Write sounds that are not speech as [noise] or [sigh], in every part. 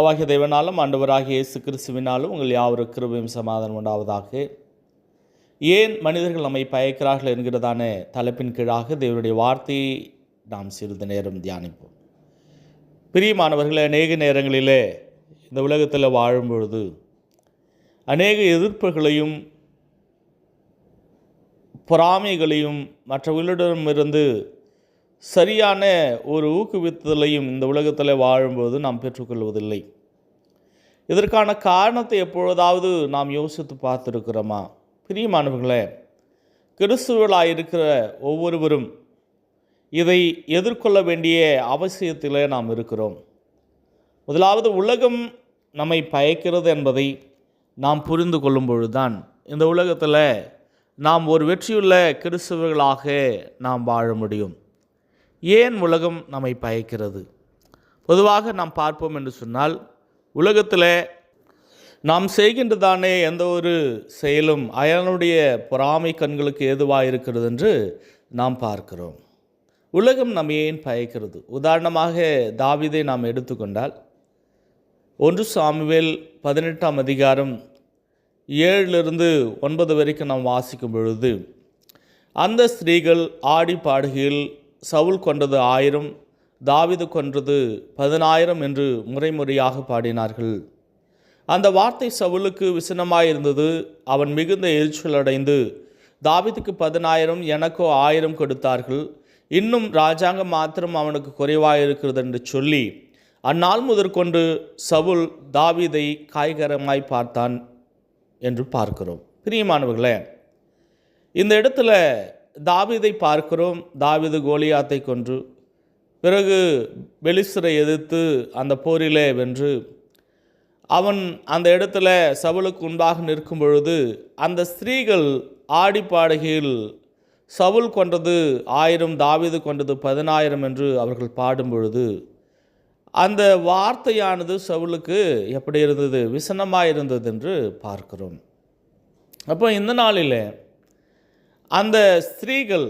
ஆவாகிய தேவனாலும் ஆண்டவராகிய இயேசு கிறிஸ்துவினாலும் உங்கள் யாவரும் கிருபையும் சமாதானம் உண்டாவதாக. ஏன் மனிதர்கள் நம்மை பயக்கிறார்கள் என்கிறதான தலைப்பின் கீழாக தேவனுடைய வார்த்தையை நாம் சிறிது நேரம் தியானிப்போம். பிரியமானவர்களே அநேக நேரங்களிலே இந்த உலகத்தில் வாழும் பொழுது அநேக எதிர்ப்புகளையும் பொறாமைகளையும் மற்றவர்களிடமிருந்து சரியான ஒரு ஊக்குவித்தலையும் இந்த உலகத்தில் வாழும்போது நாம் பெற்றுக்கொள்வதில்லை. இதற்கான காரணத்தை எப்பொழுதாவது நாம் யோசித்து பார்த்துருக்கிறோமா? பிரியமானவர்களே கிறிஸ்துவர்களாக இருக்கிற ஒவ்வொருவரும் இதை எதிர்கொள்ள வேண்டிய அவசியத்தில் நாம் இருக்கிறோம். முதலாவது உலகம் நம்மை பயக்கிறது என்பதை நாம் புரிந்து கொள்ளும் பொழுதுதான் இந்த உலகத்தில் நாம் ஒரு வெற்றியுள்ள கிறிஸ்துவர்களாக நாம் வாழ முடியும். ஏன் உலகம் நம்மை பயக்கிறது? பொதுவாக நாம் பார்ப்போம் என்று சொன்னால் உலகத்தில் நாம் செய்கின்றதானே எந்த ஒரு செயலும் அயனுடைய பொறாமை கண்களுக்கு ஏதுவாக இருக்கிறது என்று நாம் பார்க்கிறோம். உலகம் நம்ம ஏன் பயக்கிறது? உதாரணமாக தாவிதை நாம் எடுத்துக்கொண்டால் ஒன்று சாமுவேல் பதினெட்டாம் அதிகாரம் ஏழிலிருந்து ஒன்பது வரைக்கும் நாம் வாசிக்கும் பொழுது அந்த ஸ்திரீகள் ஆடி பாடுகையில் சவுல் கொண்டது ஆயிரம் தாவிது கொன்றது பதினாயிரம் என்று முறைமுறையாக பாடினார்கள். அந்த வார்த்தை சவுலுக்கு விசனமாயிருந்தது. அவன் மிகுந்த எரிச்சலடைந்து தாவிதுக்கு பதினாயிரம் எனக்கோ ஆயிரம் கொடுத்தார்கள். இன்னும் ராஜாங்கம் மாத்திரம் அவனுக்கு குறைவாயிருக்கிறது என்று சொல்லி அந்நாள் முதற்கொண்டு சவுல் தாவீதை காய்கரமாய் பார்த்தான் என்று பார்க்கிறோம். பிரியமானவர்களே இந்த இடத்துல தாவிதை பார்க்கிறோம். தாவீது கோலியாத்தை கொன்று பிறகு பெலிஸ்தரை எதிர்த்து அந்த போரிலே வென்று அவன் அந்த இடத்துல சவுலுக்கு உண்டாக நிற்கும் பொழுது அந்த ஸ்திரீகள் ஆடி பாடுகையில் சவுல் கொண்டது ஆயிரம் தாவீது கொண்டது பதினாயிரம் என்று அவர்கள் பாடும் பொழுது அந்த வார்த்தையானது சவுலுக்கு எப்படி இருந்தது? விசனமாக இருந்தது என்று பார்க்கிறோம். அப்போ இந்த நாளில் அந்த ஸ்திரீகள்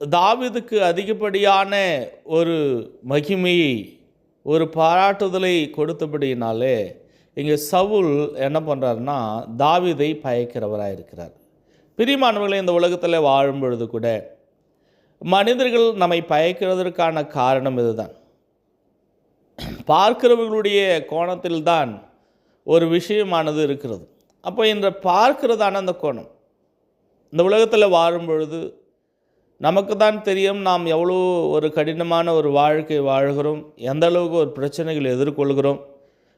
தாவிதுக்கு அதிகப்படியான ஒரு மகிமையை ஒரு பாராட்டுதலை கொடுத்தபடியினாலே இங்கே சவுல் என்ன பண்ணுறாருன்னா தாவிதை பயக்கிறவராக இருக்கிறார். பிரிமானவர்களை இந்த உலகத்தில் வாழும் பொழுது கூட மனிதர்கள் நம்மை பயக்கிறதற்கான காரணம் இதுதான். பார்க்கிறவர்களுடைய கோணத்தில்தான் ஒரு விஷயமானது இருக்கிறது. அப்போ இன்று பார்க்கிறதான அந்த கோணம் இந்த உலகத்தில் வாழும் பொழுது நமக்கு தான் தெரியும் நாம் எவ்வளோ ஒரு கடினமான ஒரு வாழ்க்கை வாழ்கிறோம் எந்த அளவுக்கு ஒரு பிரச்சனைகள் எதிர்கொள்கிறோம்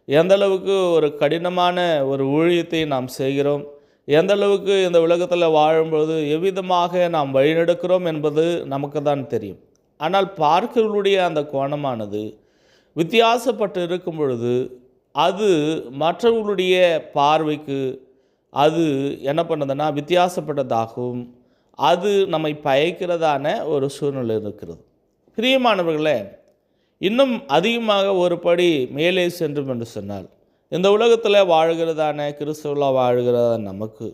எந்த அளவுக்கு ஒரு கடினமான ஒரு ஊழியத்தை நாம் செய்கிறோம் எந்த அளவுக்கு இந்த உலகத்தில் வாழும்பொழுது எவ்விதமாக நாம் வழிநடக்கிறோம் என்பது நமக்கு தான் தெரியும். ஆனால் பார்க்கிறவர்களுடைய அந்த கோணமானது வித்தியாசப்பட்டு இருக்கும் பொழுது அது மற்றவர்களுடைய பார்வைக்கு அது என்ன பண்ணுதுன்னா வித்தியாசப்பட்டதாகவும் அது நம்மை பயக்கிறதான ஒரு சூழ்நிலை இருக்கிறது. பிரியமானவர்களே இன்னும் அதிகமாக ஒரு படி மேலே சென்றும் என்று சொன்னால் இந்த உலகத்தில் வாழ்கிறதான கிறிஸ்துவலாக வாழ்கிறதான நமக்கு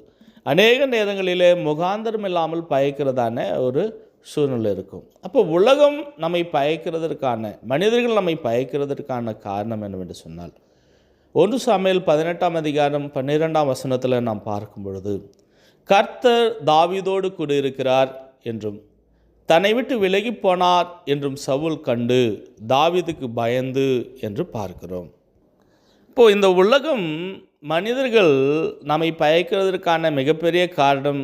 அநேக நேரங்களிலே முகாந்திரம் இல்லாமல் பயக்கிறதான ஒரு சூழ்நிலை இருக்கும். அப்போ உலகம் நம்மை பயக்கிறதற்கான மனிதர்கள் நம்மை பயக்கிறதற்கான காரணம் என்னவென்று சொன்னால் ஒன்று சமையல் பதினெட்டாம் அதிகாரம் பன்னிரெண்டாம் வசனத்தில் நாம் பார்க்கும் பொழுது கர்த்தர் தாவிதோடு கூட இருக்கிறார் என்றும் தன்னை விட்டு விலகி போனார் என்றும் சவுல் கண்டு தாவிதுக்கு பயந்து என்று பார்க்கிறோம். இப்போது இந்த உலகம் மனிதர்கள் நம்மை பயக்கிறதற்கான மிகப்பெரிய காரணம்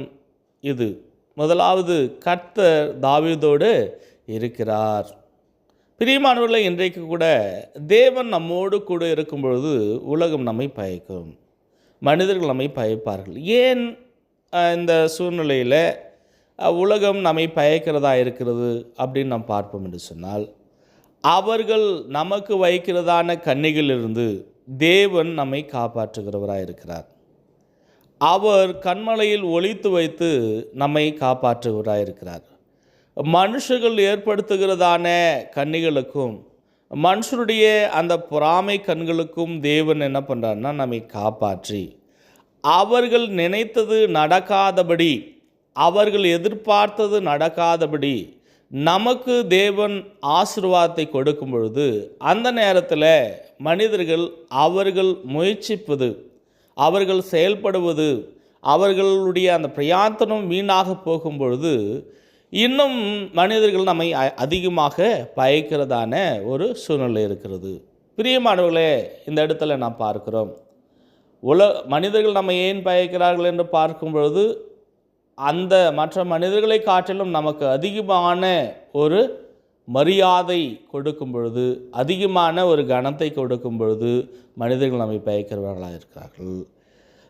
இது. முதலாவது கர்த்தர் தாவிதோடு இருக்கிறார் பிரியமானவர்களை இன்றைக்கு கூட தேவன் நம்மோடு கூட இருக்கும் பொழுது உலகம் நம்மை பயக்கும். மனிதர்கள் நம்மை பயப்பார்கள். ஏன் இந்த சூழ்நிலையில் உலகம் நம்மை பயக்கிறதா இருக்கிறது அப்படின்னு நாம் பார்ப்போம் என்று சொன்னால் அவர்கள் நமக்கு வைக்கிறதான கண்ணிகளிலிருந்து தேவன் நம்மை காப்பாற்றுகிறவராக இருக்கிறார். அவர் கண்மலையில் ஒளித்து வைத்து நம்மை காப்பாற்றுகிறவராக இருக்கிறார். மனுஷர்கள் ஏற்படுத்துகிறதான கண்ணிகளுக்கும் மனுஷருடைய அந்த பொறாமை கண்களுக்கும் தேவன் என்ன பண்ணுறாருன்னா நம்மை காப்பாற்றி. அவர்கள் நினைத்தது நடக்காதபடி அவர்கள் எதிர்பார்த்தது நடக்காதபடி நமக்கு தேவன் ஆசிர்வாதத்தை கொடுக்கும் பொழுது அந்த நேரத்தில் மனிதர்கள் அவர்கள் முயற்சிப்பது அவர்கள் செயல்படுவது அவர்களுடைய அந்த பிரயாத்தனம் வீணாக போகும் பொழுது இன்னும் மனிதர்கள் நம்மை அ- அதிகமாக பயக்கிறதான ஒரு சூழ்நிலை இருக்கிறது. பிரியமானவர்களே இந்த இடத்துல நாம் பார்க்கிறோம். உல மனிதர்கள் நம்ம ஏன் பயக்கிறார்கள் என்று பார்க்கும் பொழுது அந்த மற்ற மனிதர்களை காட்டிலும் நமக்கு அதிகமான ஒரு மரியாதை கொடுக்கும் பொழுது அதிகமான ஒரு கனத்தை கொடுக்கும் பொழுது மனிதர்கள் நம்மை பயக்கிறவர்களாக இருக்கிறார்கள்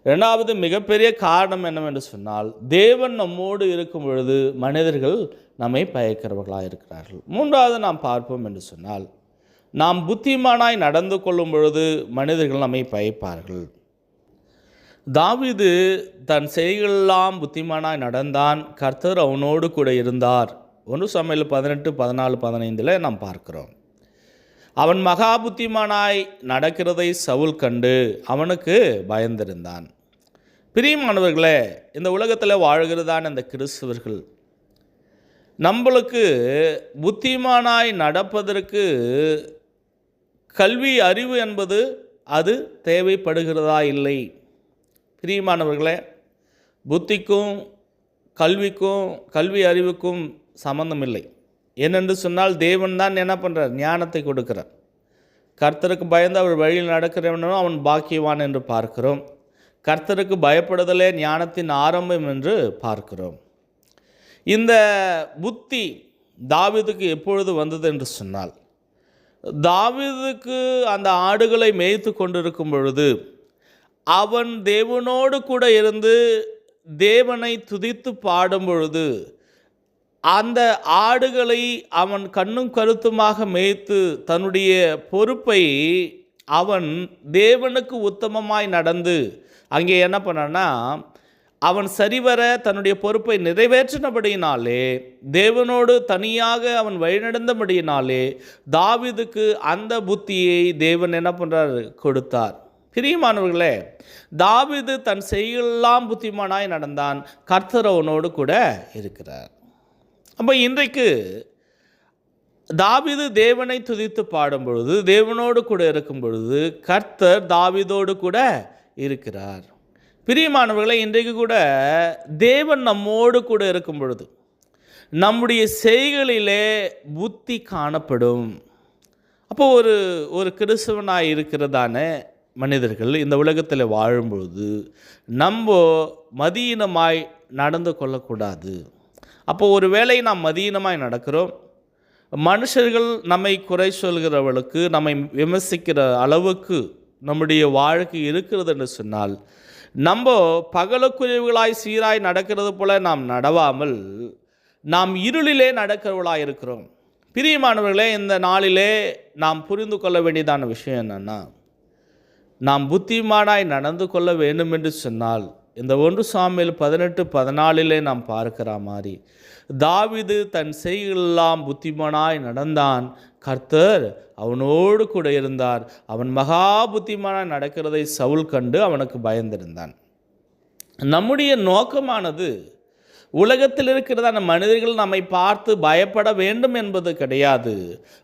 ரெண்டாவது மிகப்பெரிய காரணம் என்னவென்று சொன்னால் தேவன் நம்மோடு இருக்கும் பொழுது மனிதர்கள் நம்மை பயக்கிறவர்களாக இருக்கிறார்கள். மூன்றாவது நாம் பார்ப்போம் என்று சொன்னால் நாம் புத்திமானாய் நடந்து கொள்ளும் பொழுது மனிதர்கள் நம்மை பயப்பார்கள். தாவிது தன் செய்களெல்லாம் புத்திமானாய் நடந்தான் கர்த்தர் அவனோடு கூட இருந்தார். ஒன்று சமையல் பதினெட்டு பதினாலு பதினைந்தில் நாம் பார்க்கிறோம். அவன் மகா புத்திமானாய் நடக்கிறதை சவுல் கண்டு அவனுக்கு பயந்திருந்தான். பிரியமானவர்களே இந்த உலகத்தில் வாழ்கிறதான இந்த கிறிஸ்தவர்கள் நம்மளுக்கு புத்திமானாய் நடப்பதற்கு கல்வி அறிவு என்பது அது தேவைப்படுகிறதா இல்லை? பிரியமானவர்களே புத்திக்கும் கல்விக்கும் கல்வி அறிவுக்கும் சம்மந்தம் இல்லை ஏனென்று சொன்னால் தேவன் தான் என்ன பண்ணுறார் ஞானத்தை கொடுக்கிறார். கர்த்தருக்கு பயந்து அவர் வழியில் நடக்கிறவனும் அவன் பாக்கியவான் என்று பார்க்கிறோம். கர்த்தருக்கு பயப்படுதலே ஞானத்தின் ஆரம்பம் என்று பார்க்கிறோம். இந்த புத்தி தாவிதுக்கு எப்பொழுது வந்தது என்று சொன்னால் தாவிதுக்கு அந்த ஆடுகளை மேய்த்து கொண்டிருக்கும் பொழுது அவன் தேவனோடு கூட இருந்து தேவனை துதித்து பாடும் பொழுது அந்த ஆடுகளை அவன் கண்ணும் கருத்துமாக மேய்த்து தன்னுடைய பொறுப்பை அவன் தேவனுக்கு உத்தமமாய் நடந்து அங்கே என்ன பண்ணான்னா அவன் சரிவர தன்னுடைய பொறுப்பை நிறைவேற்றினபடியினாலே தேவனோடு தனியாக அவன் வழிநடந்தபடியினாலே தாவிதுக்கு அந்த புத்தியை தேவன் என்ன பண்ணுறார் கொடுத்தார். பிரியமானவர்களே தாவிது தன் செய்யெல்லாம் புத்திமானாய் நடந்தான். கர்த்தர் அவனோடு கூட இருக்கிறார். அப்போ இன்றைக்கு தாவிது தேவனை துதித்து பாடும் பொழுது தேவனோடு கூட இருக்கும் பொழுது கர்த்தர் தாவிதோடு கூட இருக்கிறார். பிரியமானவர்களை இன்றைக்கு கூட தேவன் நம்மோடு கூட இருக்கும் பொழுது நம்முடைய செய்களிலே புத்தி காணப்படும். அப்போ ஒரு ஒரு கிறிஸ்தவனாக இருக்கிறதான மனிதர்கள் இந்த உலகத்தில் வாழும்பொழுது நம்ம மதியினமாய் நடந்து கொள்ளக்கூடாது. அப்போ ஒரு வேளை நாம் மதியினமாய் நடக்கிறோம். மனுஷர்கள் நம்மை குறை சொல்கிறவளுக்கு நம்மை விமர்சிக்கிற அளவுக்கு நம்முடைய வாழ்க்கை இருக்கிறது என்று சொன்னால் நம்ம பகலுக்குரியவர்களாய் சீராய் நடக்கிறது போல நாம் நடவாமல் நாம் இருளிலே நடக்கிறவர்களாக இருக்கிறோம். பிரியமானவர்களே இந்த நாளிலே நாம் புரிந்து கொள்ள வேண்டியதான விஷயம் என்னென்னா நாம் புத்திமானாய் நடந்து கொள்ள வேண்டும் என்று சொன்னால் இந்த ஒன்று சாமியில் பதினெட்டு பதினாலிலே நாம் பார்க்கிற மாதிரி தாவிது தன் செய்களெல்லாம் புத்திமானாய் நடந்தான் கர்த்தர் அவனோடு கூட இருந்தார். அவன் மகா புத்திமான நடக்கிறதை சவுல் கண்டு அவனுக்கு பயந்திருந்தான். நம்முடைய நோக்கமானது உலகத்தில் இருக்கிறதான மனிதர்கள் நம்மை பார்த்து பயப்பட வேண்டும் என்பது கிடையாது.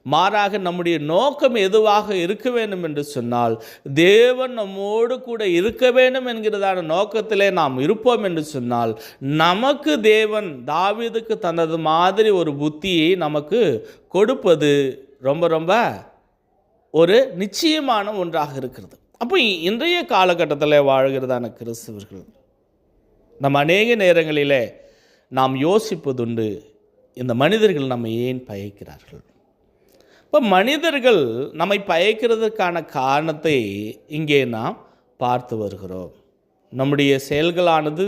மாறாக நம்முடைய நோக்கம் எதுவாக இருக்க வேண்டும் என்று சொன்னால் தேவன் நம்மோடு கூட இருக்க வேண்டும் என்கிறதான நோக்கத்திலே நாம் இருப்போம் என்று சொன்னால் நமக்கு தேவன் தாவீதுக்கு தனது மாதிரி ஒரு புத்தியை நமக்கு கொடுப்பது ரொம்ப ரொம்ப ஒரு நிச்சயமான ஒன்றாக இருக்கிறது. அப்போ இன்றைய காலகட்டத்தில் வாழ்கிறதான கிறிஸ்தவர்கள்? நம்ம அநேக நேரங்களிலே நாம் யோசிப்பதுண்டு இந்த மனிதர்கள் நம்மை ஏன் பயக்கிறார்கள்? இப்போ மனிதர்கள் நம்மை பயக்கிறதுக்கான காரணத்தை இங்கே நாம் பார்த்து வருகிறோம். நம்முடைய செயல்களானது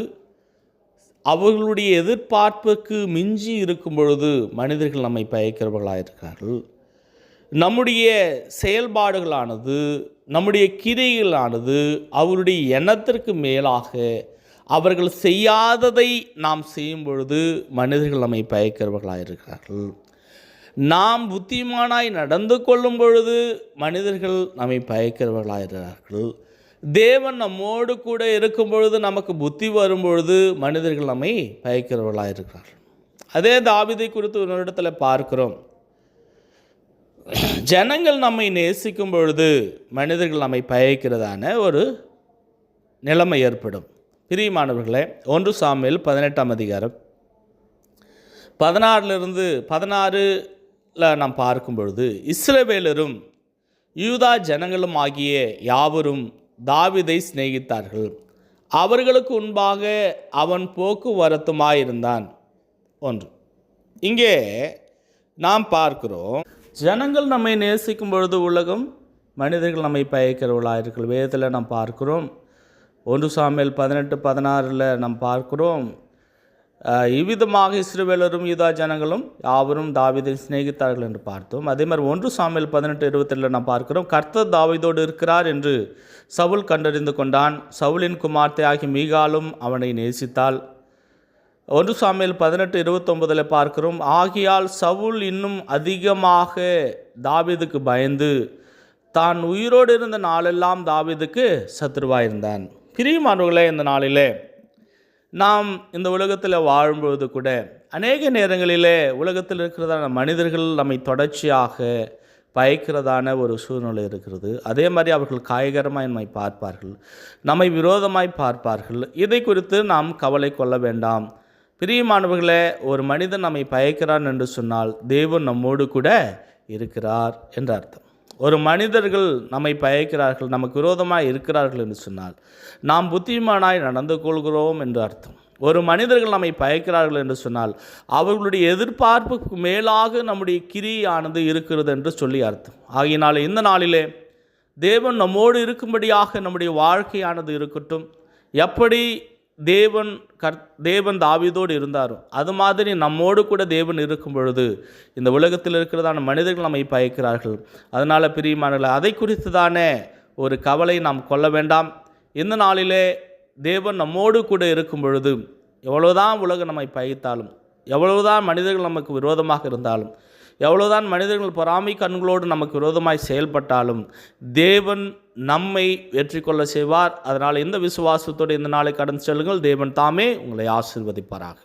அவர்களுடைய எதிர்பார்ப்புக்கு மிஞ்சி இருக்கும் பொழுது மனிதர்கள் நம்மை பயக்கிறவர்களாக இருக்கிறார்கள் நம்முடைய செயல்பாடுகளானது நம்முடைய கிரைகளானது அவருடைய எண்ணத்திற்கு மேலாக அவர்கள் செய்யாததை நாம் செய்யும் பொழுது மனிதர்கள் நம்மை பயக்கிறவர்களாக இருக்கிறார்கள். நாம் புத்திமானாய் நடந்து கொள்ளும் பொழுது மனிதர்கள் நம்மை பயக்கிறவர்களாக இருக்கிறார்கள். தேவன் நம்மோடு கூட இருக்கும் பொழுது நமக்கு புத்தி வரும் பொழுது மனிதர்கள் நம்மை பயக்கிறவர்களாக இருக்கிறார்கள். அதே தாவிதை குறித்து ஒரு இடத்துல பார்க்கிறோம். [clears throat] ஜனங்கள் நம்மை நேசிக்கும் பொழுது மனிதர்கள் நம்மை பயக்கிறதான ஒரு நிலைமை ஏற்படும். பிரியமானவர்களே ஒன்று சாமியில் பதினெட்டாம் அதிகாரம். பதினாறுலேருந்து பதினாறில் நாம் பார்க்கும் பொழுது இஸ்ரவேலரும் யூதா ஜனங்களும் ஆகிய யாவரும் தாவிதை சிநேகித்தார்கள். அவர்களுக்கு முன்பாக அவன் போக்குவரத்துமாயிருந்தான். ஒன்று. இங்கே நாம் பார்க்கிறோம் ஜனங்கள் நம்மை நேசிக்கும் பொழுது உலகம் மனிதர்கள் நம்மை பயக்கிறவர்களாக இருக்கிற வேதத்தில் நாம் பார்க்கிறோம். ஒன்று சாமியல் பதினெட்டு பதினாறில் நாம் பார்க்கிறோம். இவ்விதமாக இஸ்ரவேலரும் யூதா ஜனங்களும் யாவரும் தாவிதை சிநேகித்தார்கள் என்று பார்த்தோம். அதே மாதிரி ஒன்று சாமியல் பதினெட்டு இருபத்தெட்டில் நாம் பார்க்கிறோம். கர்த்தர் தாவிதோடு இருக்கிறார் என்று சவுல் கண்டறிந்து கொண்டான். சவுலின் குமார்த்தை ஆகிய மீகாலும் அவனை நேசித்தாள். ஒன்று சாமியில் பதினெட்டு இருபத்தொன்பதில் பார்க்கிறோம் ஆகியால் சவுல் இன்னும் அதிகமாக தாவிதுக்கு பயந்து தான் உயிரோடு இருந்த நாளெல்லாம் தாவிதுக்கு சத்ருவாயிருந்தான் பிரியமானவர்களே இந்த நாளிலே நாம் இந்த உலகத்தில் வாழும்பொழுது கூட அநேக நேரங்களிலே உலகத்தில் இருக்கிறதான மனிதர்கள் நம்மை தொடர்ச்சியாக பயக்கிறதான ஒரு சூழ்நிலை இருக்கிறது. அதே மாதிரி அவர்கள் காயகரமாய் நம்மை பார்ப்பார்கள் நம்மை விரோதமாய் பார்ப்பார்கள். இதை குறித்து நாம் கவலை கொள்ள வேண்டாம். பிரியமானவர்களே ஒரு மனிதன் நம்மை பயக்கிறான் என்று சொன்னால் தேவன் நம்மோடு கூட இருக்கிறார் என்ற அர்த்தம். ஒரு மனிதர்கள் நம்மை பயக்கிறார்கள் நமக்கு விரோதமாக இருக்கிறார்கள் என்று சொன்னால் நாம் புத்திமானாய் நடந்து கொள்கிறோம் என்று அர்த்தம். ஒரு மனிதர்கள் நம்மை பயக்கிறார்கள் என்று சொன்னால் அவர்களுடைய எதிர்பார்ப்புக்கு மேலாக நம்முடைய கிரியானது இருக்கிறது என்று சொல்லி அர்த்தம். ஆகையினால் இந்த நாளிலே தேவன் நம்மோடு இருக்கும்படியாக நம்முடைய வாழ்க்கையானது இருக்கட்டும். எப்படி தேவன் கர் தேவன் தாவிதோடு இருந்தாரோ அது மாதிரி நம்மோடு கூட தேவன் இருக்கும் பொழுது இந்த உலகத்தில் இருக்கிறதான மனிதர்கள் நம்மை பயக்கிறார்கள். அதனால் பிரியமானவர்களே அதை குறித்து தானே ஒரு கவலை நாம் கொள்ள வேண்டாம். இந்த நாளிலே தேவன் நம்மோடு கூட இருக்கும் பொழுது எவ்வளவுதான் உலகம் நம்மை பயத்தாலும் எவ்வளவுதான் மனிதர்கள் நமக்கு விரோதமாக இருந்தாலும் எவ்வளவுதான் மனிதர்கள் பொறாமை கண்களோடு நமக்கு விரோதமாய் செயல்பட்டாலும் தேவன் நம்மை வெற்றி கொள்ள செய்வார். அதனால் எந்த விசுவாசத்தோடு இந்த நாளை கடந்து செல்லுங்கள். தேவன் தாமே உங்களை ஆசிர்வதிப்பாராக.